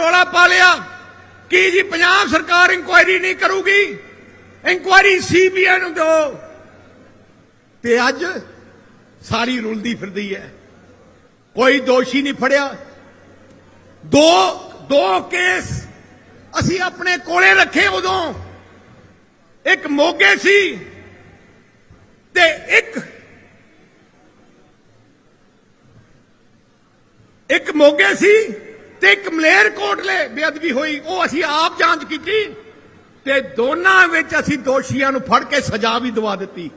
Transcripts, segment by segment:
ਰੋਲਾ ਪਾ ਲਿਆ। ਕੀ ਜੀ ਪੰਜਾਬ ਸਰਕਾਰ ਇਨਕੁਆਇਰੀ ਨਹੀਂ ਕਰੂਗੀ? ਇਨਕੁਆਇਰੀ ਸੀਬੀਆਈ ਨੂੰ ਦਿਓ। ਤੇ ਅੱਜ ਸਾਰੀ ਰੁਲਦੀ ਫਿਰਦੀ ਹੈ। ਕੋਈ ਦੋਸ਼ੀ ਨਹੀਂ ਫੜਿਆ। ਦੋ ਦੋ ਕੇਸ ਅਸੀਂ ਆਪਣੇ ਕੋਲੇ ਰੱਖੇ ਉਦੋਂ। ਇੱਕ ਮੋਗੇ ਸੀ ਤੇ ਇੱਕ ਇੱਕ ਮੋਗੇ ਸੀ ਤੇ ਇੱਕ ਮਲੇਰ ਕੋਟਲੇ ਬੇਅਦਬੀ ਹੋਈ, ਉਹ ਅਸੀਂ ਆਪ ਜਾਂਚ ਕੀਤੀ ਤੇ ਦੋਨਾਂ ਵਿੱਚ ਅਸੀਂ ਦੋਸ਼ੀਆਂ ਨੂੰ ਫੜ ਕੇ ਸਜ਼ਾ ਵੀ ਦਵਾ ਦਿੱਤੀ।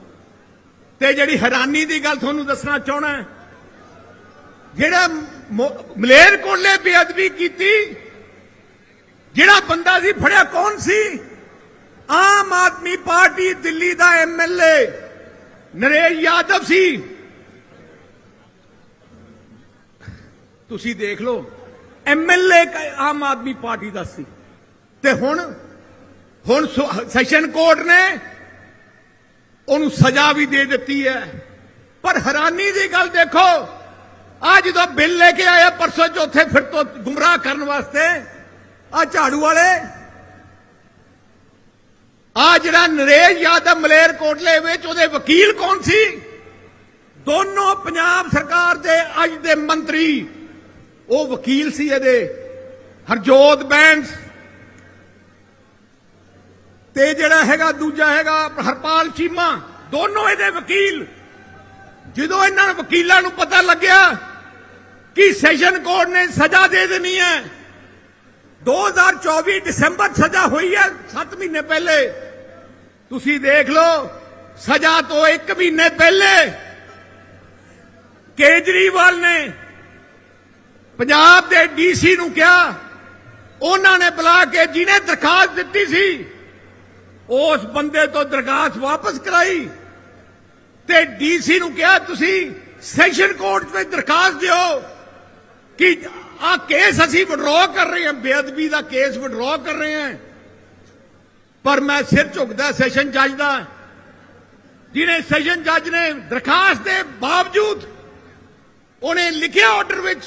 ਤੇ ਜਿਹੜੀ ਹੈਰਾਨੀ ਦੀ ਗੱਲ ਤੁਹਾਨੂੰ ਦੱਸਣਾ ਚਾਹਣਾ ਜਿਹੜਾ ਮਲੇਰ ਕੋਟਲੇ ਬੇਅਦਬੀ ਕੀਤੀ, ਜਿਹੜਾ ਬੰਦਾ ਸੀ, ਫੜਿਆ ਕੌਣ ਸੀ? ਆਮ ਆਦਮੀ ਪਾਰਟੀ ਦਿੱਲੀ ਦਾ ਐਮਐਲਏ ਨਰੇਸ਼ ਯਾਦਵ ਸੀ। ਤੁਸੀਂ ਦੇਖ ਲਓ ਐਮਐਲਏ ਆਮ ਆਦਮੀ ਪਾਰਟੀ ਦਾ ਸੀ। ਤੇ ਹੁਣ ਹੁਣ ਸੈਸ਼ਨ ਕੋਰਟ ਨੇ ਉਹਨੂੰ ਸਜ਼ਾ ਵੀ ਦੇ ਦਿੱਤੀ ਹੈ। ਪਰ ਹੈਰਾਨੀ ਦੀ ਗੱਲ ਦੇਖੋ ਆ ਜਦੋਂ ਬਿੱਲ ਲੈ ਕੇ ਆਇਆ ਪਰਸੋਂ ਚੌਥੇ ਫਿਰ ਤੋਂ ਗੁੰਮਰਾਹ ਕਰਨ ਵਾਸਤੇ ਆ ਝਾੜੂ ਵਾਲੇ ਆ ਜਿਹੜਾ ਨਰੇਸ਼ ਯਾਦਵ ਮਲੇਰ ਕੋਟਲੇ ਵਿੱਚ ਉਹਦੇ ਵਕੀਲ ਕੌਣ ਸੀ? ਦੋਨੋਂ ਪੰਜਾਬ ਸਰਕਾਰ ਦੇ, ਅੱਜ ਦੇ ਮੰਤਰੀ ਉਹ ਵਕੀਲ ਸੀ ਇਹਦੇ, ਹਰਜੋਤ ਬੈਂਸ। ਤੇ ਜਿਹੜਾ ਹੈਗਾ ਦੂਜਾ ਹੈਗਾ ਹਰਪਾਲ ਚੀਮਾ, ਦੋਨੋਂ ਇਹਦੇ ਵਕੀਲ। ਜਦੋਂ ਇਹਨਾਂ ਨੂੰ ਵਕੀਲਾਂ ਨੂੰ ਪਤਾ ਲੱਗਿਆ ਕਿ ਸੈਸ਼ਨ ਕੋਰਟ ਨੇ ਸਜ਼ਾ ਦੇ ਦੇਣੀ ਹੈ 2024 ਦਸੰਬਰ ਸਜ਼ਾ ਹੋਈ ਹੈ 7 ਮਹੀਨੇ ਪਹਿਲੇ। ਤੁਸੀਂ ਦੇਖ ਲਓ, ਸਜ਼ਾ ਤੋਂ 1 ਮਹੀਨੇ ਪਹਿਲੇ ਕੇਜਰੀਵਾਲ ਨੇ ਪੰਜਾਬ ਦੇ ਡੀਸੀ ਨੂੰ ਕਿਹਾ, ਉਹਨਾਂ ਨੇ ਬੁਲਾ ਕੇ ਜਿਹਨੇ ਦਰਖਾਸਤ ਦਿੱਤੀ ਸੀ, ਉਸ ਬੰਦੇ ਤੋਂ ਦਰਖਾਸਤ ਵਾਪਸ ਕਰਾਈ। ਤੇ ਡੀਸੀ ਨੂੰ ਕਿਹਾ, ਤੁਸੀਂ ਸੈਸ਼ਨ ਕੋਰਟ ਵਿੱਚ ਦਰਖਾਸਤ ਦਿਓ ਕਿ ਆ ਕੇਸ ਅਸੀਂ ਵਿਡਰਾਅ ਕਰ ਰਹੇ ਹਾਂ, ਬੇਅਦਬੀ ਦਾ ਕੇਸ ਵਿਡਰਾਅ ਕਰ ਰਹੇ ਹਾਂ। ਪਰ ਮੈਂ ਸਿਰ ਝੁਕਦਾ ਸੈਸ਼ਨ ਜੱਜ ਦਾ, ਜਿਹਨੇ ਸੈਸ਼ਨ ਜੱਜ ਨੇ ਦਰਖਾਸਤ ਦੇ ਬਾਵਜੂਦ ਉਹਨੇ ਲਿਖਿਆ ਆਰਡਰ ਵਿੱਚ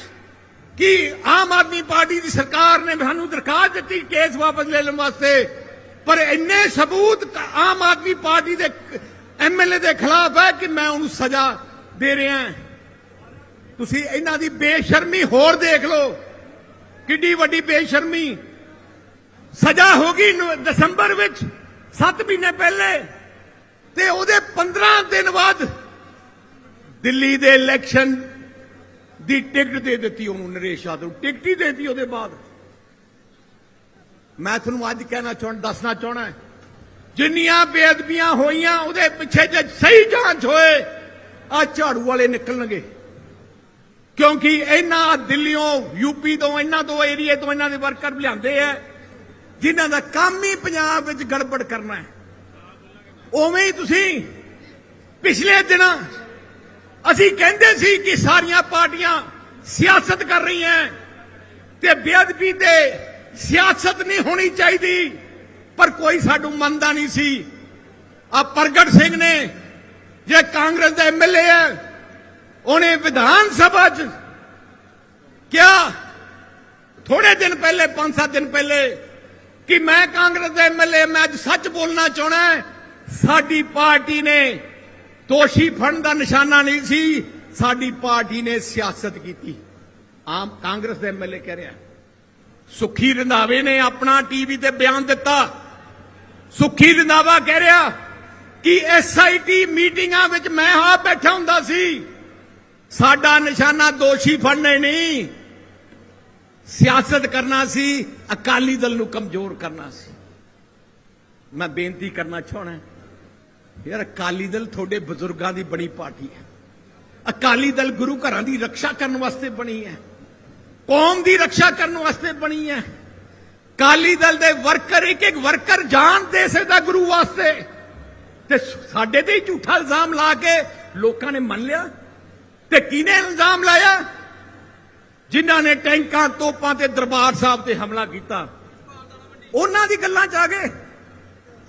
ਕਿ ਆਮ ਆਦਮੀ ਪਾਰਟੀ ਦੀ ਸਰਕਾਰ ਨੇ ਸਾਨੂੰ ਦਰਖਾਸਤ ਦਿੱਤੀ ਕੇਸ ਵਾਪਸ ਲੈ ਲੈਣ ਵਾਸਤੇ। ਪਰ ਇੰਨੇ ਸਬੂਤ ਆਮ ਆਦਮੀ ਪਾਰਟੀ ਦੇ ਐਮਐਲਏ ਦੇ ਖਿਲਾਫ ਹੈ ਕਿ ਮੈਂ ਉਹਨੂੰ ਸਜ਼ਾ ਦੇ ਰਿਹਾ ਤੁਸੀਂ ਇਹਨਾਂ ਦੀ ਬੇਸ਼ਰਮੀ ਹੋਰ ਦੇਖ ਲਓ। ਕਿੱਡੀ ਵੱਡੀ ਬੇਸ਼ਰਮੀ। ਸਜ਼ਾ ਹੋ ਗਈ ਦਸੰਬਰ ਵਿੱਚ 7 ਮਹੀਨੇ ਪਹਿਲੇ। ਤੇ ਉਹਦੇ 15 ਦਿਨ ਬਾਅਦ ਦਿੱਲੀ ਦੇ ਇਲੈਕਸ਼ਨ ਦੀ ਟਿਕਟ ਦੇ ਦਿੱਤੀ ਉਹਨੂੰ ਨਰੇਸ਼ ਯਾਦਵ। ਟਿਕਟ ਹੀ ਦੇਤੀ ਉਹਦੇ ਬਾਅਦ। ਮੈਂ ਤੁਹਾਨੂੰ ਅੱਜ ਕਹਿਣਾ ਚਾਹੁੰਦਾ, ਦੱਸਣਾ ਚਾਹਣਾ ਜਿੰਨੀਆਂ ਬੇਅਦਬੀਆਂ ਹੋਈਆਂ, ਉਹਦੇ ਪਿੱਛੇ ਜੇ ਸਹੀ ਜਾਂਚ ਹੋਏ ਆ ਝਾੜੂ ਵਾਲੇ ਨਿਕਲਣਗੇ। ਕਿਉਂਕਿ ਇਹਨਾਂ ਦਿੱਲੀੋਂ ਯੂਪੀ ਤੋਂ, ਇਹਨਾਂ ਤੋਂ ਏਰੀਏ ਤੋਂ ਇਹਨਾਂ ਦੇ ਵਰਕਰ ਲਿਆਂਦੇ ਆ, ਜਿਨ੍ਹਾਂ ਦਾ ਕੰਮ ਹੀ ਪੰਜਾਬ ਵਿੱਚ ਗੜਬੜ ਕਰਨਾ ਹੈ। ਉਵੇਂ ਹੀ ਤੁਸੀਂ ਪਿਛਲੇ ਦਿਨਾਂ ਅਸੀਂ ਕਹਿੰਦੇ ਸੀ ਕਿ ਸਾਰੀਆਂ ਪਾਰਟੀਆਂ ਸਿਆਸਤ ਕਰ ਰਹੀਆਂ ਤੇ ਬੇਅਦਬੀ ਤੇ ਸਿਆਸਤ ਨਹੀਂ ਹੋਣੀ ਚਾਹੀਦੀ, ਪਰ ਕੋਈ ਸਾਡੂ ਮੰਨਦਾ ਨਹੀਂ ਸੀ। ਆ ਪ੍ਰਗਟ ਸਿੰਘ ਨੇ, ਜੇ ਕਾਂਗਰਸ ਦਾ ਐਮਐਲਏ ਹੈ ਉਹਨੇ ਵਿਧਾਨ ਸਭਾ 'ਚ ਕਿਹਾ, ਥੋੜੇ ਦਿਨ ਪਹਿਲੇ 5-7 ਦਿਨ ਪਹਿਲੇ, ਕਿ ਮੈਂ ਕਾਂਗਰਸ ਦਾ ਐਮਐਲਏ ਮੈਂ ਅੱਜ ਸੱਚ ਬੋਲਣਾ ਚਾਹਣਾ ਸਾਡੀ ਪਾਰਟੀ ਨੇ ਦੋਸ਼ੀ ਫੜਨ ਦਾ ਨਿਸ਼ਾਨਾ ਨਹੀਂ ਸੀ। ਸਾਡੀ ਪਾਰਟੀ ਨੇ ਸਿਆਸਤ ਕੀਤੀ। ਆਮ ਕਾਂਗਰਸ ਦੇ ਐਮਐਲਏ ਕਹਿ ਰਿਹਾ ਸੁਖੀ ਰੰਧਾਵੇ ਨੇ ਆਪਣਾ ਟੀਵੀ ਤੇ ਬਿਆਨ ਦਿੱਤਾ। ਸੁਖੀ ਰੰਧਾਵਾ ਕਹਿ ਰਿਹਾ ਕਿ ਐਸਆਈਟੀ ਮੀਟਿੰਗਾਂ ਵਿੱਚ ਮੈਂ ਆ ਬੈਠਾ ਹੁੰਦਾ ਸੀ। ਸਾਡਾ ਨਿਸ਼ਾਨਾ ਦੋਸ਼ੀ ਫੜਨੇ ਨਹੀਂ। ਸਿਆਸਤ ਕਰਨਾ ਸੀ, ਅਕਾਲੀ ਦਲ ਨੂੰ ਕਮਜ਼ੋਰ ਕਰਨਾ ਸੀ। ਮੈਂ ਬੇਨਤੀ ਕਰਨਾ ਚਾਹਣਾ ਯਾਰ ਅਕਾਲੀ ਦਲ ਤੁਹਾਡੇ ਬਜ਼ੁਰਗਾਂ ਦੀ ਬਣੀ ਪਾਰਟੀ ਹੈ। ਅਕਾਲੀ ਦਲ ਗੁਰੂ ਘਰਾਂ ਦੀ ਰੱਖਿਆ ਕਰਨ ਵਾਸਤੇ ਬਣੀ ਹੈ। ਕੌਮ ਦੀ ਰੱਖਿਆ ਕਰਨ ਵਾਸਤੇ ਬਣੀ ਹੈ। ਅਕਾਲੀ ਦਲ ਦੇ ਵਰਕਰ, ਇੱਕ ਇੱਕ ਵਰਕਰ ਜਾਨ ਦੇ ਸਕਦਾ ਗੁਰੂ ਵਾਸਤੇ। ਤੇ ਸਾਡੇ ਤੇ ਹੀ ਝੂਠਾ ਇਲਜ਼ਾਮ ਲਾ ਕੇ ਲੋਕਾਂ ਨੇ ਮੰਨ ਲਿਆ। ਤੇ ਕਿਹਨੇ ਇਲਜ਼ਾਮ ਲਾਇਆ? ਜਿਨ੍ਹਾਂ ਨੇ ਟੈਂਕਾਂ, ਤੋਪਾਂ ਤੇ ਦਰਬਾਰ ਸਾਹਿਬ ਤੇ ਹਮਲਾ ਕੀਤਾ। ਉਹਨਾਂ ਦੀ ਗੱਲਾਂ 'ਚ ਆ ਗਏ।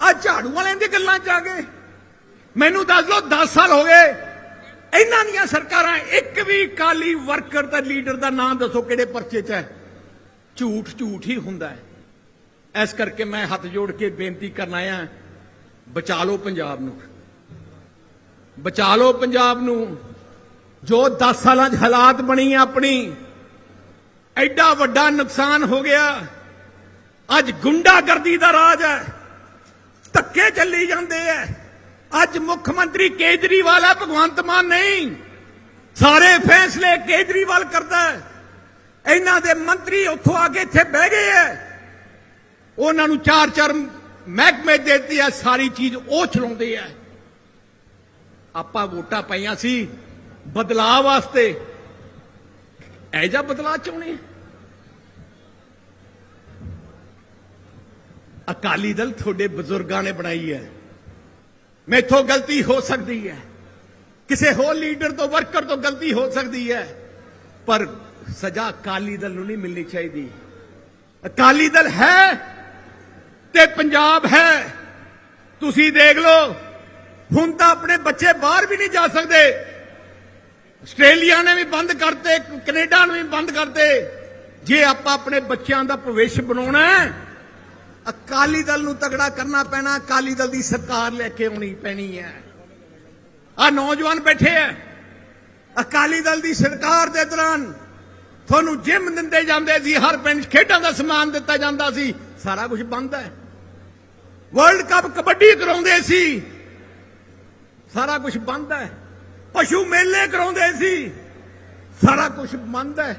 ਆ ਝਾੜੂ ਵਾਲਿਆਂ ਦੀ ਗੱਲਾਂ 'ਚ ਆ ਗਏ। ਮੈਨੂੰ ਦੱਸ ਲਓ 10 ਸਾਲ ਹੋ ਗਏ। ਇਹਨਾਂ ਦੀਆਂ ਸਰਕਾਰਾਂ, ਇੱਕ ਵੀ ਕਾਲੀ ਵਰਕਰ ਤੇ ਲੀਡਰ ਦਾ ਨਾਮ ਦੱਸੋ ਕਿਹੜੇ ਪਰਚੇ 'ਚ ਹੈ। ਝੂਠ ਝੂਠ ਹੀ ਹੁੰਦਾ ਹੈ। ਇਸ ਕਰਕੇ ਮੈਂ ਹੱਥ ਜੋੜ ਕੇ ਬੇਨਤੀ ਕਰਨ ਆਇਆ ਬਚਾ ਲਓ ਪੰਜਾਬ ਨੂੰ। ਬਚਾ ਲਓ ਪੰਜਾਬ ਨੂੰ। ਜੋ 10 ਸਾਲਾਂ 'ਚ ਹਾਲਾਤ ਬਣੀ ਆਪਣੀ, ਐਡਾ ਵੱਡਾ ਨੁਕਸਾਨ ਹੋ ਗਿਆ। ਅੱਜ ਗੁੰਡਾਗਰਦੀ ਦਾ ਰਾਜ ਹੈ। ਧੱਕੇ ਚੱਲੀ ਜਾਂਦੇ ਐ ਅੱਜ ਮੁੱਖ ਮੰਤਰੀ ਕੇਜਰੀਵਾਲ ਹੈ ਭਗਵੰਤ ਮਾਨ ਨਹੀਂ। ਸਾਰੇ ਫੈਸਲੇ ਕੇਜਰੀਵਾਲ ਕਰਦਾ ਹੈ। ਇਹਨਾਂ ਦੇ ਮੰਤਰੀ ਉੱਥੋਂ ਆ ਕੇ ਇੱਥੇ ਬਹਿ ਗਏ ਐ ਉਹਨਾਂ ਨੂੰ ਚਾਰ ਚਾਰ ਮਹਿਕਮੇ ਦੇ ਦਿੱਤੇ ਸਾਰੀ ਚੀਜ਼ ਉਹ ਚਲਾਉਂਦੇ ਆ। ਆਪਾਂ ਵੋਟਾਂ ਪਾਈਆਂ ਸੀ ਬਦਲਾਅ ਵਾਸਤੇ। ਇਹ ਜਿਹਾ ਬਦਲਾਅ ਚਾਹੁੰਦੇ ਅਕਾਲੀ ਦਲ ਤੁਹਾਡੇ ਬਜ਼ੁਰਗਾਂ ਨੇ ਬਣਾਈ ਹੈ। ਮੈਥੋਂ ਗਲਤੀ ਹੋ ਸਕਦੀ ਹੈ। ਕਿਸੇ ਹੋਰ ਲੀਡਰ ਤੋਂ, ਵਰਕਰ ਤੋਂ ਗਲਤੀ ਹੋ ਸਕਦੀ ਹੈ। ਪਰ ਸਜ਼ਾ ਅਕਾਲੀ ਦਲ ਨੂੰ ਨਹੀਂ ਮਿਲਣੀ ਚਾਹੀਦੀ। ਅਕਾਲੀ ਦਲ ਹੈ ਤੇ ਪੰਜਾਬ ਹੈ। ਤੁਸੀਂ ਦੇਖ ਲਓ, ਹੁਣ ਤਾਂ ਆਪਣੇ ਬੱਚੇ ਬਾਹਰ ਵੀ ਨਹੀਂ ਜਾ ਸਕਦੇ। ਆਸਟ੍ਰੇਲੀਆ ਨੇ ਵੀ ਬੰਦ ਕਰਤੇ, ਕੈਨੇਡਾ ਨੇ ਵੀ ਬੰਦ ਕਰਤੇ। ਜੇ ਆਪਾਂ ਆਪਣੇ ਬੱਚਿਆਂ ਦਾ ਭਵਿੱਖ ਬਣਾਉਣਾ ਹੈ ਅਕਾਲੀ ਦਲ ਨੂੰ ਤਗੜਾ ਕਰਨਾ ਪੈਣਾ, ਅਕਾਲੀ ਦਲ ਦੀ ਸਰਕਾਰ ਲੈ ਕੇ ਆਉਣੀ ਪੈਣੀ ਹੈ। ਆ ਨੌਜਵਾਨ ਬੈਠੇ ਆ ਅਕਾਲੀ ਦਲ ਦੀ ਸਰਕਾਰ ਦੇ ਦੌਰਾਨ ਤੁਹਾਨੂੰ ਜਿਮ ਦਿੰਦੇ ਜਾਂਦੇ ਸੀ, ਹਰ ਪਿੰਡ ਖੇਡਾਂ ਦਾ ਸਮਾਨ ਦਿੱਤਾ ਜਾਂਦਾ ਸੀ, ਸਾਰਾ ਕੁਝ ਬੰਦ ਹੈ। ਵਰਲਡ ਕੱਪ ਕਬੱਡੀ ਕਰਾਉਂਦੇ ਸੀ, ਸਾਰਾ ਕੁਝ ਬੰਦ ਹੈ। ਪਸ਼ੂ ਮੇਲੇ ਕਰਾਉਂਦੇ ਸੀ, ਸਾਰਾ ਕੁਝ ਬੰਦ ਹੈ।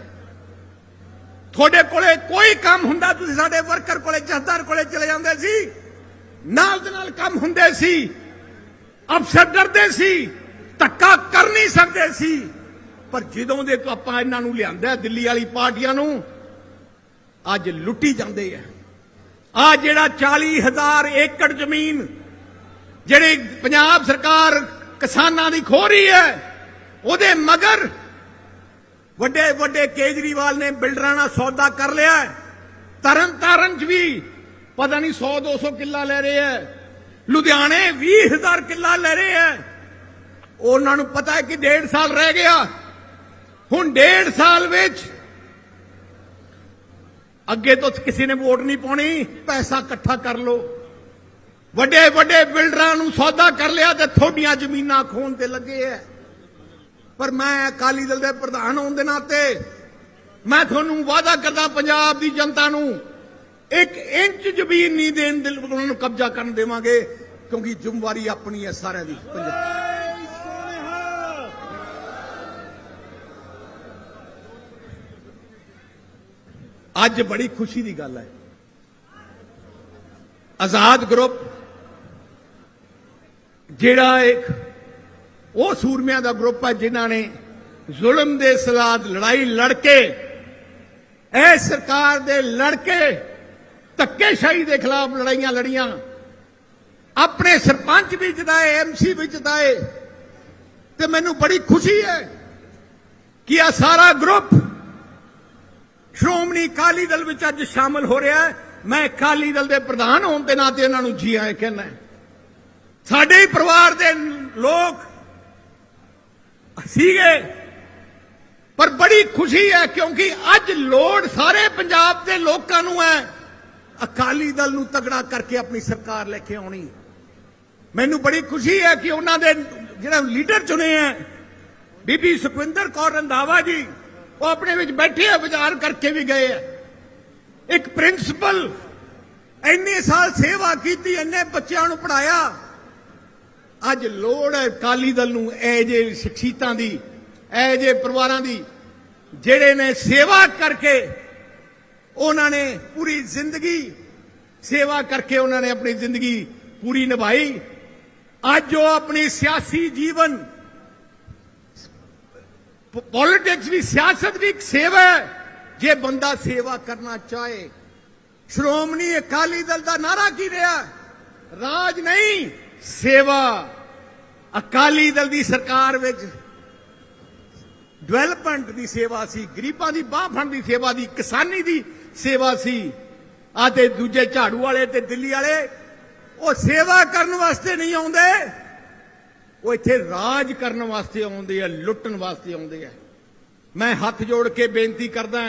ਤੁਹਾਡੇ ਕੋਲੇ ਕੋਈ ਕੰਮ ਹੁੰਦਾ, ਤੁਸੀਂ ਸਾਡੇ ਵਰਕਰ ਕੋਲੇ ਜਥੇਦਾਰ ਕੋਲੇ ਚਲੇ ਜਾਂਦੇ ਸੀ। ਨਾਲ ਦੇ ਨਾਲ ਕੰਮ ਹੁੰਦੇ ਸੀ। ਅਫਸਰ ਡਰਦੇ ਸੀ। ਧੱਕਾ ਕਰ ਨਹੀਂ ਸਕਦੇ ਸੀ। ਪਰ ਜਦੋਂ ਦੇ ਆਪਾਂ ਇਹਨਾਂ ਨੂੰ ਲਿਆਂਦਾ, ਦਿੱਲੀ ਵਾਲੀ ਪਾਰਟੀਆਂ ਨੂੰ, ਅੱਜ ਲੁੱਟੀ ਜਾਂਦੇ ਆ। ਆ ਜਿਹੜਾ 40000 ਏਕੜ ਜ਼ਮੀਨ, ਜਿਹੜੀ ਪੰਜਾਬ ਸਰਕਾਰ ਕਿਸਾਨਾਂ ਦੀ ਖੋ ਰਹੀ ਹੈ, ਉਹਦੇ ਮਗਰ ਵੱਡੇ ਵੱਡੇ ਕੇਜਰੀਵਾਲ ਨੇ ਬਿਲਡਰਾਂ ਨਾਲ ਸੌਦਾ ਕਰ ਲਿਆ ਤਰਨ ਤਾਰਨ ਚ ਵੀ ਪਤਾ ਨਹੀਂ 100 200 ਕਿੱਲਾ ਲੈ ਰਹੇ ਹੈ। ਲੁਧਿਆਣੇ 20000 ਕਿੱਲਾ ਲੈ ਰਹੇ ਹੈ। ਉਹਨਾਂ ਨੂੰ ਪਤਾ ਹੈ ਕਿ ਡੇਢ ਸਾਲ ਰਹਿ ਗਿਆ। ਹੁਣ ਡੇਢ ਸਾਲ ਵਿੱਚ ਅੱਗੇ ਤੋਂ ਕਿਸੇ ਨੇ ਵੋਟ ਨਹੀਂ ਪਾਉਣੀ, ਪੈਸਾ ਇਕੱਠਾ ਕਰ ਲਓ। ਵੱਡੇ ਵੱਡੇ ਬਿਲਡਰਾਂ ਨੂੰ ਸੌਦਾ ਕਰ ਲਿਆ ਤੇ ਥੋਡੀਆਂ ਜ਼ਮੀਨਾਂ ਖੋਣ ਤੇ ਲੱਗੇ ਐ ਪਰ ਮੈਂ ਅਕਾਲੀ ਦਲ ਦੇ ਪ੍ਰਧਾਨ ਹੋਣ ਦੇ ਨਾਤੇ ਮੈਂ ਤੁਹਾਨੂੰ ਵਾਅਦਾ ਕਰਦਾ ਪੰਜਾਬ ਦੀ ਜਨਤਾ ਨੂੰ, ਇੱਕ ਇੰਚ ਜ਼ਮੀਨ ਨਹੀਂ ਦੇਣ ਦੇ ਉਹਨਾਂ ਨੂੰ ਕਬਜ਼ਾ ਕਰਨ ਦੇਵਾਂਗੇ, ਕਿਉਂਕਿ ਜ਼ਿੰਮੇਵਾਰੀ ਆਪਣੀ ਹੈ ਸਾਰਿਆਂ ਦੀ। ਪੰਜਾਬ ਅੱਜ ਬੜੀ ਖੁਸ਼ੀ ਦੀ ਗੱਲ ਹੈ। ਆਜ਼ਾਦ ਗਰੁੱਪ, ਜਿਹੜਾ ਇੱਕ ਉਹ ਸੂਰਮਿਆਂ ਦਾ ਗਰੁੱਪ ਹੈ ਜਿਨ੍ਹਾਂ ਨੇ ਜ਼ੁਲਮ ਦੇ ਸਲਾਦ ਲੜਾਈ ਲੜ ਕੇ ਇਹ ਸਰਕਾਰ ਦੇ ਲੜ ਕੇ ਧੱਕੇਸ਼ਾਹੀ ਦੇ ਖਿਲਾਫ ਲੜਾਈਆਂ ਲੜੀਆਂ। ਆਪਣੇ ਸਰਪੰਚ ਵੀ ਜਿਤਾਏ ਐਮਸੀ ਵੀ ਜਿਤਾਏ। ਤੇ ਮੈਨੂੰ ਬੜੀ ਖੁਸ਼ੀ ਹੈ ਕਿ ਆ ਸਾਰਾ ਗਰੁੱਪ ਸ਼੍ਰੋਮਣੀ ਅਕਾਲੀ ਦਲ ਵਿੱਚ ਅੱਜ ਸ਼ਾਮਲ ਹੋ ਰਿਹਾ ਹੈ। ਮੈਂ ਅਕਾਲੀ ਦਲ ਦੇ ਪ੍ਰਧਾਨ ਹੋਣ ਦੇ ਨਾਤੇ ਇਹਨਾਂ ਨੂੰ ਜੀ ਆਏ ਕਹਿੰਦਾ ਸਾਡੇ ਹੀ ਪਰਿਵਾਰ ਦੇ ਲੋਕ ਸੀਗੇ। ਪਰ ਬੜੀ ਖੁਸ਼ੀ ਹੈ ਕਿਉਂਕਿ ਅੱਜ ਲੋੜ ਸਾਰੇ ਪੰਜਾਬ ਦੇ ਲੋਕਾਂ ਨੂੰ ਹੈ। ਅਕਾਲੀ ਦਲ ਨੂੰ ਤਗੜਾ ਕਰਕੇ ਆਪਣੀ ਸਰਕਾਰ ਲੈ ਕੇ ਆਉਣੀ। ਮੈਨੂੰ ਬੜੀ ਖੁਸ਼ੀ ਹੈ ਕਿ ਉਹਨਾਂ ਦੇ ਜਿਹੜਾ ਲੀਡਰ ਚੁਣੇ ਹੈ, ਬੀਬੀ ਸੁਖਵਿੰਦਰ ਕੌਰ ਰੰਧਾਵਾ ਜੀ, ਉਹ ਆਪਣੇ ਵਿੱਚ ਬੈਠੇ ਆ ਵਿਚਾਰ ਕਰਕੇ ਵੀ ਗਏ ਆ। ਇੱਕ ਪ੍ਰਿੰਸੀਪਲ ਇੰਨੇ ਸਾਲ ਸੇਵਾ ਕੀਤੀ, ਇੰਨੇ ਬੱਚਿਆਂ ਨੂੰ ਪੜਾਇਆ ਅੱਜ ਲੋੜ ਹੈ ਕਾਲੀ ਦਲ ਨੂੰ ਇਹ ਜੇ ਸ਼ਖਸੀਤਾਂ ਦੀ, ਇਹ ਜੇ ਪਰਿਵਾਰਾਂ ਦੀ, ਜਿਹੜੇ ਨੇ ਸੇਵਾ ਕਰਕੇ ਉਹਨਾਂ ਨੇ ਪੂਰੀ ਜ਼ਿੰਦਗੀ ਸੇਵਾ ਕਰਕੇ ਉਹਨਾਂ ਨੇ ਆਪਣੀ ਜ਼ਿੰਦਗੀ ਪੂਰੀ ਨਿਭਾਈ। ਅੱਜ ਉਹ ਆਪਣੀ ਸਿਆਸੀ ਜੀਵਨ ਪੋਲਿਟਿਕਸ ਵੀ ਸਿਆਸਤ ਵੀ ਇੱਕ ਸੇਵਾ ਹੈ। ਜੇ ਬੰਦਾ ਸੇਵਾ ਕਰਨਾ ਚਾਹੇ, ਸ਼੍ਰੋਮਣੀ ਅਕਾਲੀ ਦਲ ਦਾ ਨਾਰਾ ਕੀ ਰਿਹਾ? ਰਾਜ ਨਹੀਂ। ਸੇਵਾ ਅਕਾਲੀ ਦਲ ਦੀ ਸਰਕਾਰ ਵਿੱਚ ਡਿਵੈਲਪਮੈਂਟ ਦੀ ਸੇਵਾ ਸੀ, ਗਰੀਬਾਂ ਦੀ ਬਾਹ ਫੜਨ ਦੀ ਸੇਵਾ ਦੀ ਕਿਸਾਨੀ ਦੀ ਸੇਵਾ ਸੀ। ਆ ਤੇ ਦੂਜੇ ਝਾੜੂ ਵਾਲੇ ਤੇ ਦਿੱਲੀ ਵਾਲੇ, ਉਹ ਸੇਵਾ ਕਰਨ ਵਾਸਤੇ ਨਹੀਂ ਆਉਂਦੇ। ਉਹ ਇੱਥੇ ਰਾਜ ਕਰਨ ਵਾਸਤੇ ਆਉਂਦੇ ਆ, ਲੁੱਟਣ ਵਾਸਤੇ ਆਉਂਦੇ ਆ। ਮੈਂ ਹੱਥ ਜੋੜ ਕੇ ਬੇਨਤੀ ਕਰਦਾ,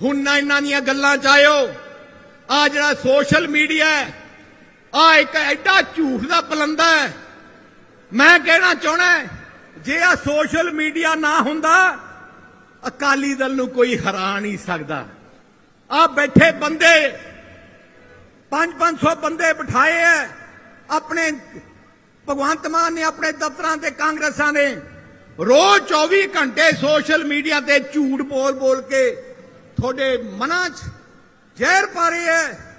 ਹੁਣ ਨਾ ਇਹਨਾਂ ਦੀਆਂ ਗੱਲਾਂ ਚ ਆਇਓ। ਆ ਜਿਹੜਾ ਸੋਸ਼ਲ ਮੀਡੀਆ ਆ ਇੱਕ ਐਡਾ ਝੂਠ ਦਾ ਪਲੰਦਾ ਹੈ। ਮੈਂ ਕਹਿਣਾ ਚਾਹਣਾ ਜੇ ਆ ਸੋਸ਼ਲ ਮੀਡੀਆ ਨਾ ਹੁੰਦਾ, ਅਕਾਲੀ ਦਲ ਨੂੰ ਕੋਈ ਹਰਾ ਨਹੀਂ ਸਕਦਾ। ਆ ਬੈਠੇ ਬੰਦੇ 5-500 ਬੰਦੇ ਬਿਠਾਏ ਐ, ਆਪਣੇ ਭਗਵੰਤ ਮਾਨ ਨੇ, ਆਪਣੇ ਦਫ਼ਤਰਾਂ ਤੇ, ਕਾਂਗਰਸਾਂ ਨੇ। ਰੋਜ਼ 24 ਘੰਟੇ ਸੋਸ਼ਲ ਮੀਡੀਆ ਤੇ ਝੂਠ ਬੋਲ ਬੋਲ ਕੇ ਤੁਹਾਡੇ ਮਨਾਂ 'ਚ ਜ਼ਹਿਰ ਪਾ ਰਹੇ ਐ।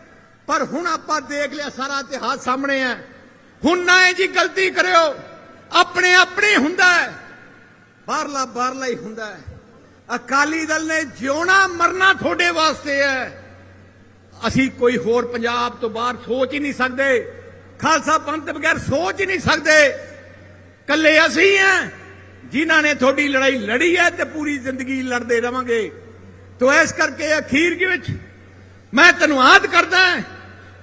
ਪਰ ਹੁਣ ਆਪਾਂ ਦੇਖ ਲਿਆ ਸਾਰਾ ਇਤਿਹਾਸ ਸਾਹਮਣੇ ਹੈ। ਹੁਣ ਨਾ ਇਹ ਜੀ ਗਲਤੀ ਕਰਿਓ। ਆਪਣੇ ਆਪਣੇ ਹੁੰਦਾ ਹੈ। ਬਾਹਰਲਾ ਬਾਹਰਲਾ ਹੀ ਹੁੰਦਾ ਹੈ। ਅਕਾਲੀ ਦਲ ਨੇ ਜਿਉਣਾ ਮਰਨਾ ਤੁਹਾਡੇ ਵਾਸਤੇ ਹੈ। ਅਸੀਂ ਕੋਈ ਹੋਰ ਪੰਜਾਬ ਤੋਂ ਬਾਹਰ ਸੋਚ ਹੀ ਨਹੀਂ ਸਕਦੇ। ਖਾਲਸਾ ਪੰਥ ਬਗੈਰ ਸੋਚ ਹੀ ਨਹੀਂ ਸਕਦੇ। ਕੱਲੇ ਅਸੀਂ ਹਾਂ। ਜਿਨ੍ਹਾਂ ਨੇ ਤੁਹਾਡੀ ਲੜਾਈ ਲੜੀ ਹੈ ਤੇ ਪੂਰੀ ਜ਼ਿੰਦਗੀ ਲੜਦੇ ਰਵਾਂਗੇ। ਤੋ ਇਸ ਕਰਕੇ ਅਖੀਰ ਦੇ ਵਿੱਚ ਮੈਂ ਧੰਨਵਾਦ ਕਰਦਾ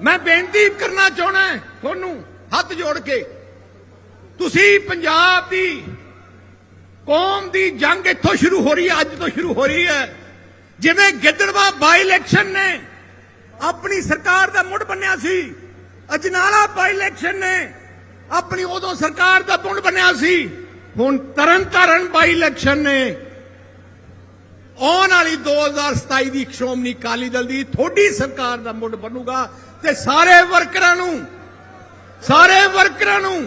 ਮੈਂ ਬੇਨਤੀ ਕਰਨਾ ਚਾਹਣਾ ਤੁਹਾਨੂੰ, ਹੱਥ ਜੋੜ ਕੇ। ਤੁਸੀਂ ਪੰਜਾਬ ਦੀ ਕੌਮ ਦੀ ਜੰਗ ਇੱਥੋਂ ਸ਼ੁਰੂ ਹੋ ਰਹੀ ਹੈ, ਅੱਜ ਤੋਂ ਸ਼ੁਰੂ ਹੋ ਰਹੀ ਹੈ। ਜਿਵੇਂ ਗਿੱਦੜਵਾ ਬਾਈ ਇਲੈਕਸ਼ਨ ਨੇ, ਆਪਣੀ ਸਰਕਾਰ ਦਾ ਮੁੱਢ ਬੰਨਿਆ ਸੀ, ਅਜਨਾਲਾ ਬਾਈ ਇਲੈਕਸ਼ਨ ਨੇ, ਆਪਣੀ ਉਦੋਂ ਸਰਕਾਰ ਦਾ ਮੁੱਢ ਬੰਨਿਆ ਸੀ, ਹੁਣ ਤਰਨ ਤਾਰਨ ਬਾਈ ਇਲੈਕਸ਼ਨ ਨੇ। ਆਉਣ ਵਾਲੀ 2027 ਦੀ ਸ਼੍ਰੋਮਣੀ ਅਕਾਲੀ ਦਲ ਦੀ ਥੋੜੀ ਸਰਕਾਰ ਦਾ ਮੁੱਢ ਬਣੂਗਾ ਤੇ ਸਾਰੇ ਵਰਕਰਾਂ ਨੂੰ ਸਾਰੇ ਵਰਕਰਾਂ ਨੂੰ